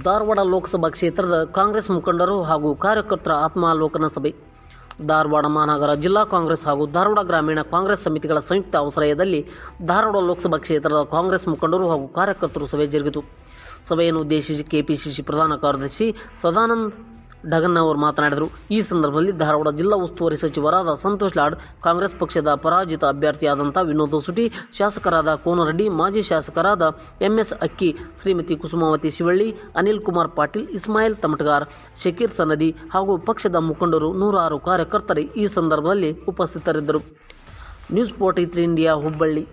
ಧಾರವಾಡ ಲೋಕಸಭಾ ಕ್ಷೇತ್ರದ ಕಾಂಗ್ರೆಸ್ ಮುಖಂಡರು ಹಾಗೂ ಕಾರ್ಯಕರ್ತರ ಆತ್ಮಾವಲೋಕನ ಸಭೆ. ಧಾರವಾಡ ಮಹಾನಗರ ಜಿಲ್ಲಾ ಕಾಂಗ್ರೆಸ್ ಹಾಗೂ ಧಾರವಾಡ ಗ್ರಾಮೀಣ ಕಾಂಗ್ರೆಸ್ ಸಮಿತಿಗಳ ಸಂಯುಕ್ತ ಆಶ್ರಯದಲ್ಲಿ ಧಾರವಾಡ ಲೋಕಸಭಾ ಕ್ಷೇತ್ರದ ಕಾಂಗ್ರೆಸ್ ಮುಖಂಡರು ಹಾಗೂ ಕಾರ್ಯಕರ್ತರು ಸಭೆ ಜರುಗಿತು. ಸಭೆಯನ್ನು ಉದ್ದೇಶಿಸಿ ಕೆಪಿಸಿಸಿ ಪ್ರಧಾನ ಕಾರ್ಯದರ್ಶಿ ಸದಾನಂದ್ ಢಗನ್ ಅವರು ಮಾತನಾಡಿದರು. ಈ ಸಂದರ್ಭದಲ್ಲಿ ಧಾರವಾಡ ಜಿಲ್ಲಾ ಉಸ್ತುವಾರಿ ಸಚಿವರಾದ ಸಂತೋಷ್ ಲಾಡ್, ಕಾಂಗ್ರೆಸ್ ಪಕ್ಷದ ಪರಾಜಿತ ಅಭ್ಯರ್ಥಿಯಾದಂಥ ವಿನೋದ್ ಸುಟಿ, ಶಾಸಕರಾದ ಕೋನರೆಡ್ಡಿ, ಮಾಜಿ ಶಾಸಕರಾದ ಎಂಎಸ್ ಅಕ್ಕಿ, ಶ್ರೀಮತಿ ಕುಸುಮಾವತಿ ಶಿವಳ್ಳಿ, ಅನಿಲ್ ಕುಮಾರ್ ಪಾಟೀಲ್, ಇಸ್ಮಾಯಿಲ್ ತಮಟಗಾರ್, ಶಕೀರ್ ಸನದಿ ಹಾಗೂ ಪಕ್ಷದ ಮುಖಂಡರು ನೂರಾರು ಕಾರ್ಯಕರ್ತರು ಈ ಸಂದರ್ಭದಲ್ಲಿ ಉಪಸ್ಥಿತರಿದ್ದರು. News forty three India, Hubballi.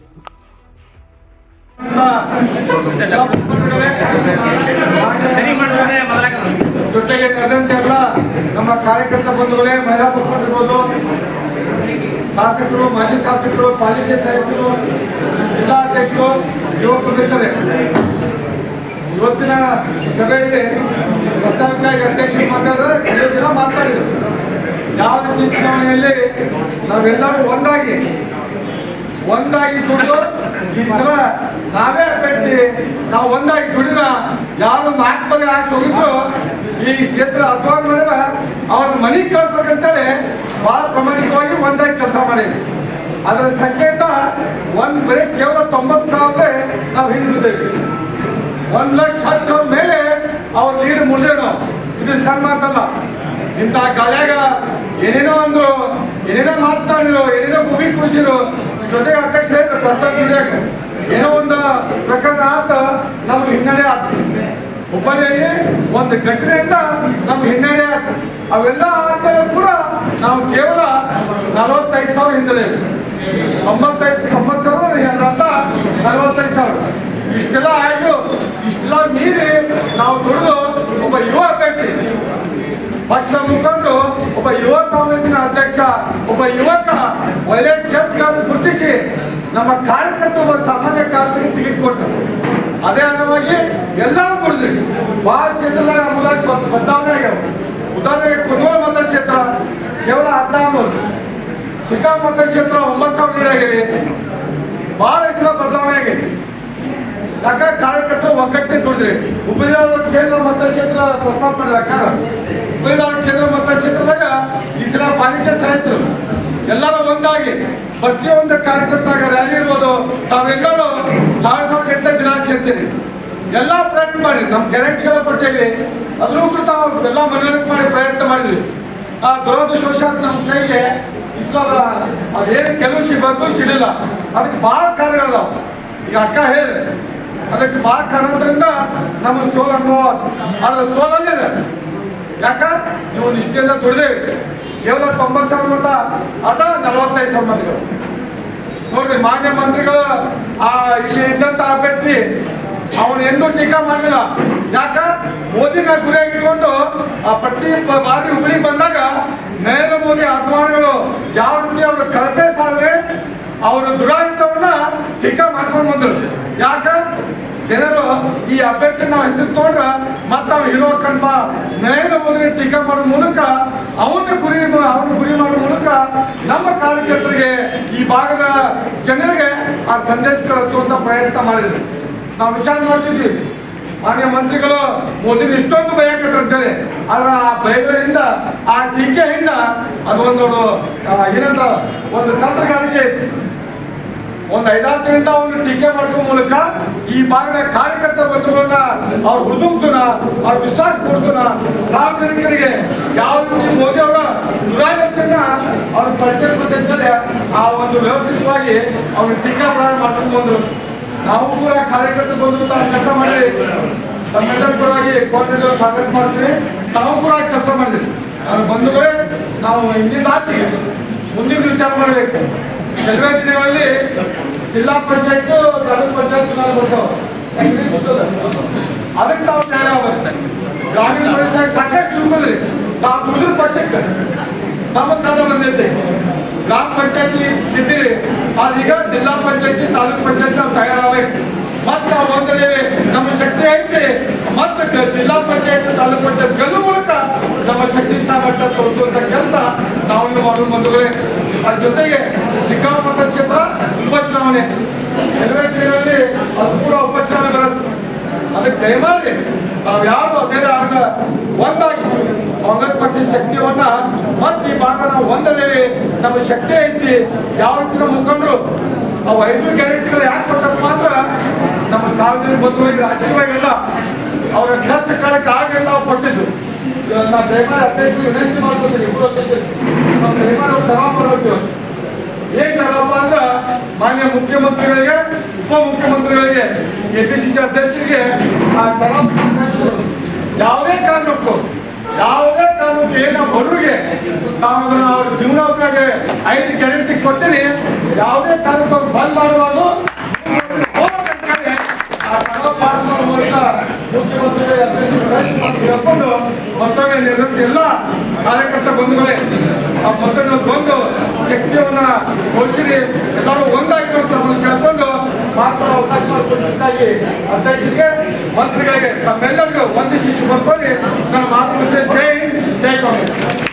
ನಡೆದಂತೆ ಎಲ್ಲ ನಮ್ಮ ಕಾರ್ಯಕರ್ತ ಬಂಧುಗಳೇ, ಮಹಿಳಾ ಮುಖಂಡರಿರ್ಬೋದು ಶಾಸಕರು, ಮಾಜಿ ಶಾಸಕರು, ಪಾಲಿಕೆ ಸದಸ್ಯರು ಜಿಲ್ಲಾಧ್ಯಕ್ಷರು ಯುವಕರಿದ್ದಾರೆ ಇವತ್ತಿನ ಸಭೆಯಲ್ಲಿ ಪ್ರಸ್ತಾವಕ್ಕಾಗಿ ಅಧ್ಯಕ್ಷರು ಮಾತಾಡಿದ್ರೆ ಕೆಲವು ಜನ ಮಾತಾಡಿದರು. ಯಾವ ರೀತಿ ಚುನಾವಣೆಯಲ್ಲಿ ನಾವೆಲ್ಲರೂ ಒಂದಾಗಿ ಒಂದಾಗಿ ದುಡಿದು, ಈ ಸಲ ನಾವೇ ಅಭ್ಯರ್ಥಿ, ನಾವು ಒಂದಾಗಿ ದುಡಿದ ಯಾರು ನಾಲ್ಕು ಪದ ಆಸೆ ಹೋಗಿದ್ರು ಈ ಕ್ಷೇತ್ರ ಅಥವಾ ಮಾಡಿದ್ರೆ ಅವ್ರ ಮನೆಗೆ ಕಳ್ಸ್ಬೇಕಂತೇಳಿ ಬಹಳ ಪ್ರಾಮಾಣಿಕವಾಗಿ ಒಂದಾಗಿ ಕೆಲಸ ಮಾಡಿದ್ವಿ. ಅದರ ಸಂಕೇತ ಒಂದ್ ಬರೀ ಕೇವಲ ತೊಂಬತ್ತು ಸಾವಿರ ನಾವು ಹಿಂದಿದ್ದೇವೆ ಒಂದ್ ಲಕ್ಷ ಹತ್ತು ಸಾವಿರ ಮೇಲೆ ಅವ್ರ ಲೀಡ್ ಮುಂದೆ ನಾವು. ಇದು ಸಣ್ಣ ಮಾತಲ್ಲ. ಇಂಥ ಗಾಳಿಯಾಗ ಏನೇನೋ ಅಂದ್ರು ಏನೇನೋ ಮಾತನಾಡಿದ್ರು ಏನೇನೋ ಗುಬಿ ಕೂಸಿರು ಜೊತೆಗೆ ಅಧ್ಯಕ್ಷ ಪ್ರಸ್ತಾವ ಏನೋ ಒಂದು ಪ್ರಕರಣ ಆತ, ನಮ್ಗೆ ಹಿನ್ನಡೆ ಆತು. ಹುಬ್ಬಳ್ಳಿಯಲ್ಲಿ ಒಂದು ಘಟನೆಯಿಂದ ನಮ್ಗೆ ಹಿನ್ನಡೆ ಅವೆಲ್ಲ ಆದ್ಮೇಲೆ ಕೂಡ ನಾವು ಕೇವಲ ನಲವತ್ತೈದು ಸಾವಿರ ಹಿಂದೆ ತೊಂಬತ್ತೈದು ಒಂಬತ್ತು ಸಾವಿರ ಏನಂತ ನಲವತ್ತೈದು ಸಾವಿರ. ಇಷ್ಟೆಲ್ಲ ಆಯ್ತು. ಇಷ್ಟೆಲ್ಲ ಮೀರಿ ನಾವು ದುಡಿದು ಒಬ್ಬ ಯುವ ಅಭ್ಯರ್ಥಿ ಪಕ್ಷ ಮುಖಂಡು, ಒಬ್ಬ ಯುವ ಕಾಂಗ್ರೆಸ್ಸಿನ ಅಧ್ಯಕ್ಷ, ಒಬ್ಬ ಯುವಕ ಒಳ್ಳೆ ಕೆಲಸಗಾರ ಗುರುತಿಸಿ ನಮ್ಮ ಕಾರ್ಯಕರ್ತ ಒಬ್ಬ ಸಾಮಾನ್ಯ ಕಾರ್ಯಕರ್ತರಿಗೆ ತೆಗೆದುಕೊಟ್ರು ಅದೇ ಅನ್ನವಾಗಿ ಎಲ್ಲರೂ ಕೊಡ್ತೀವಿ ಬಹಳ ಕ್ಷೇತ್ರದಾಗ ಮೂಲಕ ಬದ್- ಬದಲಾವಣೆ ಆಗ್ಯಾವ ಉದಾಹರಣೆಗೆ ಕುಂದೋಳ ಮತಕ್ಷೇತ್ರ ಕೇವಲ ಹದಿನಾರು ಶಿಕಾ ಮತಕ್ಷೇತ್ರ ಒಂಬತ್ತು ಸಾವಿರ ನೀಡಾಗಿವೆ ಬಹಳ ಹೆಸರ ಬದಲಾವಣೆ ಆಗಿದೆ. ಯಾಕ ಕಾರ್ಯಕರ್ತರು ಒಗ್ಗಟ್ಟೆ ದುಡಿದ್ರಿ? ಉಪಜಿಲ್ಲಾ ಕೇಂದ್ರ ಮತಕ್ಷೇತ್ರ ಪ್ರಸ್ತಾಪ ಮಾಡಿದ ಉಪಜಿಲ್ಲಾ ಕೇಂದ್ರ ಮತಕ್ಷೇತ್ರದಾಗ ಈ ಸಲ ಪಾಲಿಕೆ ಸದಸ್ಯರು ಎಲ್ಲರೂ ಒಂದಾಗಿ ಪ್ರತಿಯೊಂದು ಕಾರ್ಯಕರ್ತಾಗ ರ್ಯಾಲಿ ಇರ್ಬೋದು. ತಾವೆಲ್ಲರೂ ಸಾವಿರ ಸಾವಿರ ಗಂಟೆ ಜನ ಸೇರ್ಸಿರಿ ಎಲ್ಲ ಪ್ರಯತ್ನ ಮಾಡಿ ನಮ್ಮ ಗ್ಯಾರಂಟಿಗಳ ಕೊಟ್ಟೇವಿ ಅದ್ರೂ ಕೂಡ ತಾವು ಎಲ್ಲ ಮನವರಿಕೆ ಮಾಡಿ ಪ್ರಯತ್ನ ಮಾಡಿದ್ವಿ. ಆ ದುರದೃಷ್ಟವಶಾತ್ ನಮ್ಮ ಕೈಗೆ ಇಸ್ಲಾದ ಅದೇನು ಕೆಲವು ಸಿಗಬೇಕು ಸಿಗಲಿಲ್ಲ. ಅದಕ್ಕೆ ಭಾಳ ಕಾರಣಗಳದಾವ ಈಗ ಅಕ್ಕ ಹೇಳಿ ಅದಕ್ಕೆ ಭಾಳ ಕಾರಣದ್ರಿಂದ ನಮ್ಮ ಸೋಲ್ ಅನುಭವ ಅದ್ರ ಸೋಲಲ್ಲಿದೆ ಯಾಕ? ನೀವು ನಿಷ್ಠೆಯಿಂದ ದುಡಿದೇವಿ. ಕೇವಲ ತೊಂಬತ್ತು ಸಾವಿರ ಮತ ಅದ ನಲವತ್ತೈದು ಸಾವಿರ ಮತಗಳು ನೋಡ್ರಿ ಮಾನ್ಯ ಮಂತ್ರಿಗಳು ಆ ಇಲ್ಲಿ ಇದ್ದಂತ ಅಭ್ಯರ್ಥಿ ಅವನು ಎಂದೂ ಟೀಕಾ ಮಾಡಲಿಲ್ಲ. ಯಾಕ? ಮೋದಿನ ಗುರಿಯಾಗಿಟ್ಕೊಂಡು ಆ ಪ್ರತಿ ಬಾರಿ ಹುಬ್ಳಿ ಬಂದಾಗ ನರೇಂದ್ರ ಮೋದಿ ಅಭಿಮಾನಿಗಳು ಯಾವ ರೀತಿ ಅವರು ಕಳಪೆ ಸಾಧನೆ ಅವರ ದುರಾಡಳಿತವನ್ನ ಟೀಕಾ ಮಾಡ್ಕೊಂಡು ಬಂದರು. ಯಾಕ? ಜನರು ಈ ಅಭ್ಯರ್ಥಿ ನಾವು ಹೆಸರು ತಗೊಂಡ್ರ ಮತ್ತೆ ನಾವು ಹೀರೋ ನರೇಂದ್ರ ಮೋದಿ ಟೀಕಾ ಮಾಡೋ ಮೂಲಕ ಅವನ್ನ ಗುರಿ ಅವನ ಗುರಿ ಮಾಡೋ ಮೂಲಕ ನಮ್ಮ ಕಾರ್ಯಕರ್ತರಿಗೆ ಈ ಭಾಗದ ಜನರಿಗೆ ಆ ಸಂದೇಶ ಕಳಿಸುವಂತ ಪ್ರಯತ್ನ ಮಾಡಿದ್ರು. ನಾವು ವಿಚಾರ ಮಾಡ್ತಿದ್ವಿ ಮಾನ್ಯ ಮಂತ್ರಿಗಳು ಮೋದಿ ಇಷ್ಟೊಂದು ಭಯ ಅಂತೇಳಿ ಆದ್ರೆ ಆ ಭಯಗಳಿಂದ, ಆ ಟೀಕೆಯಿಂದ ಅದೊಂದು ಏನಂತ, ಒಂದು ತಂತ್ರಗಾರಿಕೆ. ಒಂದು ಐದಾರು ತಿಂಗಳಿಂದ ಒಂದು ಟೀಕೆ ಮಾಡ್ಕೋ ಮೂಲಕ ಈ ಭಾಗದ ಕಾರ್ಯಕರ್ತ ಬಂಧುಗಳನ್ನ ಅವ್ರು ಹುದುಂಸೋಣ ಅವ್ರ ವಿಶ್ವಾಸ ಮೂಡಿಸೋಣ. ಸಾರ್ವಜನಿಕರಿಗೆ ಯಾವ ರೀತಿ ಮೋದಿ ಅವರ ದುರಾಡಳಿತದಿಂದ ಅವ್ರ ಪರಿಚಯ ಆ ಒಂದು ವ್ಯವಸ್ಥಿತವಾಗಿ ಅವ್ರ ಟೀಕಾ ಪ್ರಾರಂಭ ಮಾಡ್ಕೊಂಡು ನಾವು ಕೂಡ ಕಾರ್ಯಕರ್ತರು ಬಂದು ತಾವು ಕೆಲಸ ಮಾಡಿ ತಮ್ಮೆಲ್ಲರ ಪರವಾಗಿ ಕೋರ್ಟ್ ಸ್ವಾಗತ ಮಾಡ್ತೀವಿ. ತಾವು ಕೂಡ ಕೆಲಸ ಮಾಡಿದ್ವಿ ಅವ್ರ ಬಂಧುಗಳೇ ನಾವು ಹಿಂದಿನ ಆಟಿಗೆ ಮುಂದಿನ ವಿಚಾರ ಮಾಡಬೇಕು. ಕೆಲವೇ ದಿನಗಳಲ್ಲಿ ಜಿಲ್ಲಾ ಪಂಚಾಯತ್, ತಾಲೂಕ್ ಪಂಚಾಯತ್ ಚುನಾವಣೆ ಬರ್ತಾವ. ಅದಕ್ಕೆ ತಾವು ತಯಾರ ಗ್ರಾಮೀಣ ಪ್ರದೇಶದಾಗ ಸಾಕಷ್ಟು ಇರ್ಬೋದ್ರಿ ತಾವು ದುಡಿದ್ರ ಪಕ್ಷಕ್ಕೆ ತಮ್ಮ ಕಥೆ ಬಂದೈತೆ. ಗ್ರಾಮ ಪಂಚಾಯತಿ ಗೆದ್ದಿರಿ. ಅದೀಗ ಜಿಲ್ಲಾ ಪಂಚಾಯತಿ, ತಾಲೂಕ್ ಪಂಚಾಯತಿ ನಾವು ತಯಾರಾಗಬೇಕು ಮತ್ತೆ ನಾವು ನಮ್ಮ ಶಕ್ತಿ ಐತಿ. ಮತ್ತ ಜಿಲ್ಲಾ ಪಂಚಾಯತ್, ತಾಲೂಕ್ ಪಂಚಾಯತ್ ಗೆಲ್ಲುವ ಮೂಲಕ ನಮ್ಮ ಶಕ್ತಿ ಸಾಮರ್ಥ್ಯ ತೋರಿಸುವಂತ ಕೆಲಸ ನಾವು ಮಾಡುವ ಬಂಧುಗಳೇ. ಅದ್ರ ಜೊತೆಗೆ ಸಿಕ್ಕಾಪಟ್ಟ ಮತಕ್ಷೇತ್ರ ಉಪಚುನಾವಣೆ. ದಿನಗಳಲ್ಲಿ ಅದು ಕೂಡ ಉಪಚುನಾವಣೆ ಬರುತ್ತೆ. ಅದಕ್ಕೆ ದಯಮಾಡಿ ನಾವು ಯಾರು ಬೇರೆ ಆಗ ಒಂದಾಗಿ ಕಾಂಗ್ರೆಸ್ ಪಕ್ಷದ ಶಕ್ತಿಯನ್ನ ಮತ್ತೆ ಈ ಭಾಗ ನಾವು ಒಂದರಲ್ಲಿ ನಮ್ಮ ಶಕ್ತಿ ಐತಿ. ಯಾವ ರೀತಿ ನಮ್ಮ ಮುಖಂಡರು? ಅವು ಐದು ಗ್ಯಾರಂಟಿಗಳು ಯಾಕೆ ಕೊಟ್ಟಪ್ಪ ಅಂದ್ರೆ, ನಮ್ಮ ಸಾರ್ವಜನಿಕ ಬಂಧುಗಳಿಗೆ ರಾಜಕೀಯವಾಗಿಲ್ಲ ಅವರ ಕಷ್ಟ ಕಾಲಕ್ಕೆ ಆಗ ನಾವು ಕೊಟ್ಟಿದ್ದು. ನಾವು ದಯಮಾಡಿ ಅಧ್ಯಕ್ಷರು, ವಿನಂತಿ ಮಾಡ್ಕೊತೀನಿ ಇಬ್ಬರು ಅಧ್ಯಕ್ಷರು. ನಾವು ದಯಮಾಡಿ ಅವ್ರು ತಗೊಂಡ್ ಬರೋದು ಏನ್ ತರಪ್ಪ ಅಂದ್ರೆ, ಮಾನ್ಯ ಮುಖ್ಯಮಂತ್ರಿಗಳಿಗೆ, ಉಪಮುಖ್ಯಮಂತ್ರಿಗಳಿಗೆ ಕೆಪಿಸಿಸಿ ಅಧ್ಯಕ್ಷರಿಗೆ ಆ ತರಪ್ಪ ಯಾವುದೇ ಕಾರಣಕ್ಕೂ, ಯಾವುದೇ ಏನ ಬಡವರಿಗೆ ತಾವು ಅವ್ರ ಜೀವನೋಪಾಯ ಐದು ಗ್ಯಾರಂಟಿ ಕೊಟ್ಟಿರಿ ಯಾವುದೇ ಅವ್ರು ಬಂದ್ ಮಾಡಬಾರ್ದು. ಆ ತರಪ್ಪ ಪಾಸ್ ಮಾಡೋ ಮೂಲಕ ಮುಖ್ಯಮಂತ್ರಿಗಳಿಗೆ ಅಧ್ಯಕ್ಷರು ಕಳ್ಕೊಂಡು ಮತ್ತೊಮ್ಮೆ ನಿರ್ಧರಿತ ಎಲ್ಲ ಕಾರ್ಯಕರ್ತ ಬಂಧುಗಳೇ, ಆ ಮತ್ತೊಮ್ಮೆ ಬಂದು ಶಕ್ತಿಯನ್ನ ಘೋಷಿಸಿ, ಎಲ್ಲರೂ ಒಂದಾಗಿರುವಂತ ಕೇಳ್ಕೊಂಡು ಮಾತ್ರ ಅವಕಾಶ ಮಾಡಿಕೊಟ್ಟಿದ್ದಾಗಿ ಅಧ್ಯಕ್ಷರಿಗೆ, ಮಂತ್ರಿಗಳಿಗೆ ತಮ್ಮೆಲ್ಲರಿಗೂ ವಂದಿಸಿ ಕೋರಿ ನನ್ನ ಮಾತು ಜೈ ಹಿಂದ್, ಜೈ ಕಾಂಗ್ರೆಸ್